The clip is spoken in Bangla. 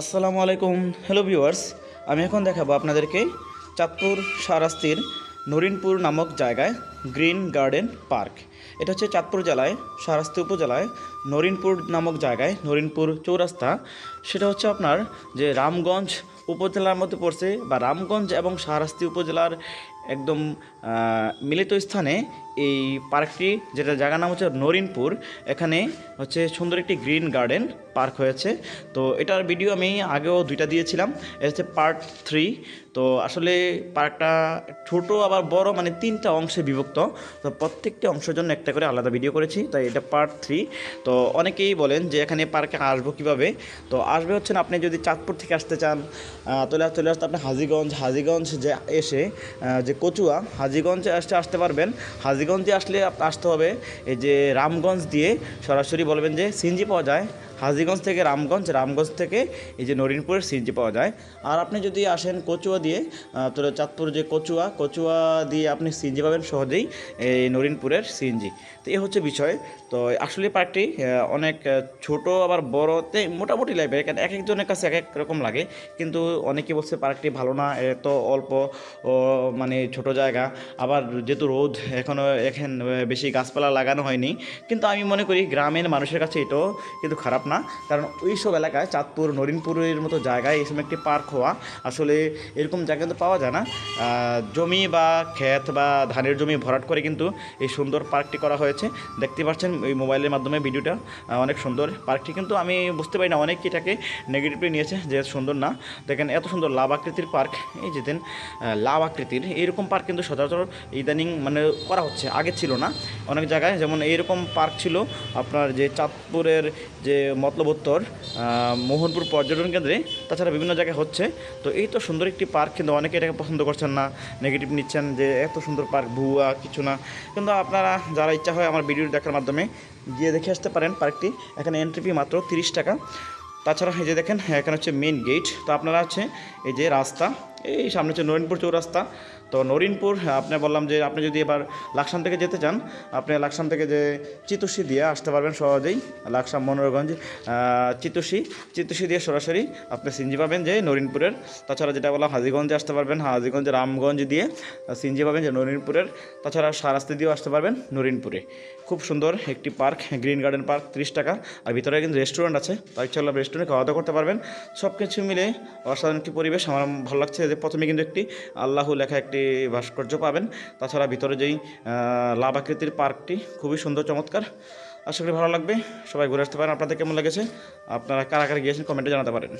আসসালামু আলাইকুম। হ্যালো ভিউয়ার্স আমি এখন দেখাবো আপনাদেরকে চাঁদপুর সারাস্তির নরিনপুর নামক জায়গায় গ্রিন গার্ডেন পার্ক। এটা হচ্ছে চাঁদপুর জেলায়, সারাস্তি উপজেলায় নরিনপুর নামক জায়গায়, নরিনপুর চৌরাস্তা। সেটা হচ্ছে আপনার যে রামগঞ্জ উপজেলার মধ্যে পড়ছে বা রামগঞ্জ এবং সারাস্তি উপজেলার একদম মিলিত স্থানে এই পার্কটি যেটা জায়গার নাম হচ্ছে নরিনপুর, এখানে হচ্ছে সুন্দর একটি গ্রিন গার্ডেন পার্ক হয়েছে। তো এটার ভিডিও আমি আগেও দুইটা দিয়েছিলাম, এটা হচ্ছে পার্ট থ্রি। তো আসলে পার্কটা ছোট, আবার বড় মানে তিনটা অংশে বিভক্ত। তো প্রত্যেকটি অংশের জন্য একটা করে আলাদা ভিডিও করেছি, তাই এটা পার্ট থ্রি। তো অনেকেই বলেন যে এখানে পার্কে আসব কীভাবে? তো আসবে হচ্ছে না, আপনি যদি চাঁদপুর থেকে আসতে চান তাহলে চলে আসতে আপনি হাজিগঞ্জ। হাজিগঞ্জ যে এসে যে কচুয়া, হাজিগঞ্জে আসতে আসতে পারবেন। হাজিগঞ্জে আসলে আসতে হবে এই যে রামগঞ্জ দিয়ে সরাসরি বলবেন যে সিনজি পাওয়া যায়। হাজিগঞ্জ থেকে রামগঞ্জ রামগঞ্জ থেকে এই যে নরিনপুরের সিনজি পাওয়া যায়। আর আপনি যদি আসেন কচুয়া দিয়ে তো চাঁদপুর যে কচুয়া কচুয়া দিয়ে আপনি সিনজি পাবেন সহজেই এই নরিনপুরের সিনজি তো এই হচ্ছে বিষয়। তো আসলে পার্কটি অনেক ছোট, আবার বড়তে মোটামুটি লাগবে কারণ এক একজনের কাছে এক এক রকম লাগে, কিন্তু অনেকে বলছে পার্কটি ভালো না এত অল্প মানে ছোট জায়গা। আবার যেহেতু রোদ এখনও এখন বেশি গাছপালা লাগানো হয়নি। কিন্তু আমি মনে করি গ্রামের মানুষের কাছে এটাও কিন্তু খারাপ না কারণ ওই সব এলাকায় চাঁদপুর, নরিনপুরের মতো জায়গায় এই সময় একটি পার্ক হওয়া আসলে এরকম জায়গা তো পাওয়া যায় না। জমি বা ক্ষেত বা ধানের জমি ভরাট করে কিন্তু এই সুন্দর পার্কটি করা হয়েছে। দেখতে পাচ্ছেন এই মোবাইলের মাধ্যমে ভিডিওটা অনেক সুন্দর পার্কটি। কিন্তু আমি বুঝতে পারি না, অনেক এটাকে নেগেটিভলি নিয়েছে যে সুন্দর না। দেখেন এত সুন্দর লাভ আকৃতির পার্ক। এই যে দেন লাভ আকৃতির, এইরকম পার্ক কিন্তু সচরাচর ইদানিং মানে করা হচ্ছে, আগে ছিল না। অনেক জায়গায় যেমন এইরকম পার্ক ছিল, আপনার যে চাঁদপুরের যে মতলবোত্তর মোহনপুর পর্যটন কেন্দ্রে, তাছাড়া বিভিন্ন জায়গায় হচ্ছে। তো এই তো সুন্দর একটি পার্ক, কিন্তু অনেকে এটাকে পছন্দ করছেন না নেগেটিভ নিচ্ছেন যে এত সুন্দর পার্ক, ভুয়া, কিছু না। কিন্তু আপনারা, যারা ইচ্ছা হয় আমার ভিডিও দেখার মাধ্যমে গিয়ে দেখে আসতে পারেন পার্কটি। এখানে এন্ট্রি ফি মাত্র তিরিশ টাকা। তাছাড়া এই যে দেখেন, এখানে হচ্ছে মেন গেট তো আপনারা হচ্ছে এই যে রাস্তা এই সামনে হচ্ছে নরিনপুর চৌরাস্তা। তো নরিনপুর হ্যাঁ, আপনি বললাম যে আপনি যদি এবার লাকসাম থেকে যেতে চান আপনি লাকসাম থেকে যে চিতুষি দিয়ে আসতে পারবেন সহজেই লাকসাম মনোরগঞ্জ চিতুষি চিতুষি দিয়ে সরাসরি আপনি সিনজি পাবেন যে নরিনপুরের। তাছাড়া যেটা বললাম হাজিগঞ্জে আসতে পারবেন হাজিগঞ্জ রামগঞ্জ দিয়ে সিনজি পাবেন যে নরিনপুরের। তাছাড়া সারাস্তি দিয়েও আসতে পারবেন নরিনপুরে। খুব সুন্দর একটি পার্ক গ্রিন গার্ডেন পার্ক তিরিশ টাকা। আর ভিতরে কিন্তু রেস্টুরেন্ট আছে তাই হলে রেস্টুরেন্টে খাওয়া দাওয়া করতে পারবেন। সব কিছু মিলে অসাধারণ একটি পরিবেশ আমার ভালো লাগছে যে প্রথমে কিন্তু একটি আল্লাহ লেখা একটি ভাস্কর্য পাবেন। তাছাড়া ভিতরে যেই লাভাকৃতির পার্কটি, খুবই সুন্দর, চমৎকার। আশা করি ভালো লাগবে। সবাই ঘুরে আসতে পারেন। আপনাদের কেমন লেগেছে? আপনারা কারা কারা গিয়েছেন কমেন্টে জানাতে পারেন।